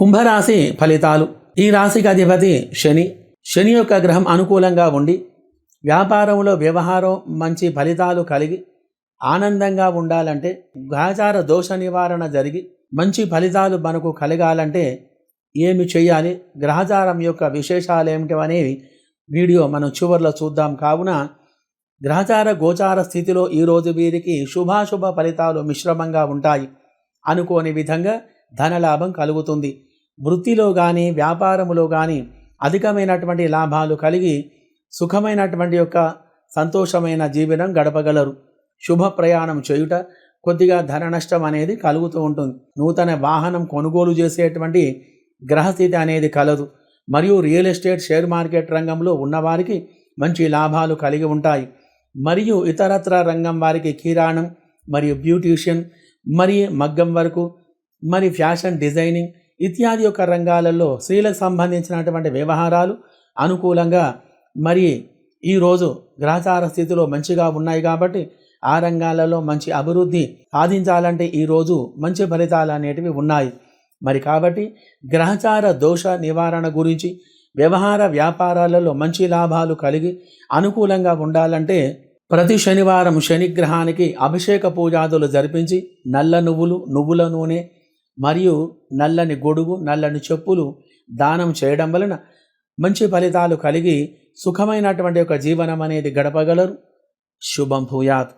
కుంభరాశి ఫలితాలు. ఈ రాశికి అధిపతి శని. శని యొక్క గ్రహం అనుకూలంగా ఉండి వ్యాపారంలో వ్యవహారం మంచి ఫలితాలు కలిగి ఆనందంగా ఉండాలంటే గ్రహచార దోష నివారణ జరిగి మంచి ఫలితాలు మనకు కలగాలంటే ఏమి చేయాలి? గ్రహచారం యొక్క విశేషాలు ఏమిటి అనేవి వీడియో మనం చివరిలో చూద్దాం. కావున గ్రహచార గోచార స్థితిలో ఈరోజు వీరికి శుభాశుభ ఫలితాలు మిశ్రమంగా ఉంటాయి. అనుకోని విధంగా ధనలాభం కలుగుతుంది. వృత్తిలో కానీ వ్యాపారములో కానీ అధికమైనటువంటి లాభాలు కలిగి సుఖమైనటువంటి యొక్క సంతోషమైన జీవనం గడపగలరు. శుభ ప్రయాణం చేయుట కొద్దిగా ధన నష్టం అనేది కలుగుతూ ఉంటుంది. నూతన వాహనం కొనుగోలు చేసేటువంటి గ్రహస్థితి అనేది కలదు. మరియు రియల్ ఎస్టేట్ షేర్ మార్కెట్ రంగంలో ఉన్నవారికి మంచి లాభాలు కలిగి ఉంటాయి. మరియు ఇతరత్ర రంగం వారికి కిరాణం మరియు బ్యూటీషియన్ మరియు మగ్గం వరకు మరి ఫ్యాషన్ డిజైనింగ్ ఇత్యాది యొక్క రంగాలలో స్త్రీలకు సంబంధించినటువంటి వ్యవహారాలు అనుకూలంగా మరి ఈరోజు గ్రహచార స్థితిలో మంచిగా ఉన్నాయి కాబట్టి ఆ రంగాలలో మంచి అభివృద్ధి సాధించాలంటే ఈరోజు మంచి ఫలితాలు అనేటివి ఉన్నాయి. మరి కాబట్టి గ్రహచార దోష నివారణ గురించి వ్యవహార వ్యాపారాలలో మంచి లాభాలు కలిగి అనుకూలంగా ఉండాలంటే ప్రతి శనివారం శనిగ్రహానికి అభిషేక పూజాదులు జరిపించి నల్ల నువ్వులు నువ్వుల నూనె మరియు నల్లని గొడుగు నల్లని చెప్పులు దానం చేయడం వలన మంచి ఫలితాలు కలిగి సుఖమైనటువంటి ఒక జీవనం అనేది గడపగలరు. శుభం భూయాత్.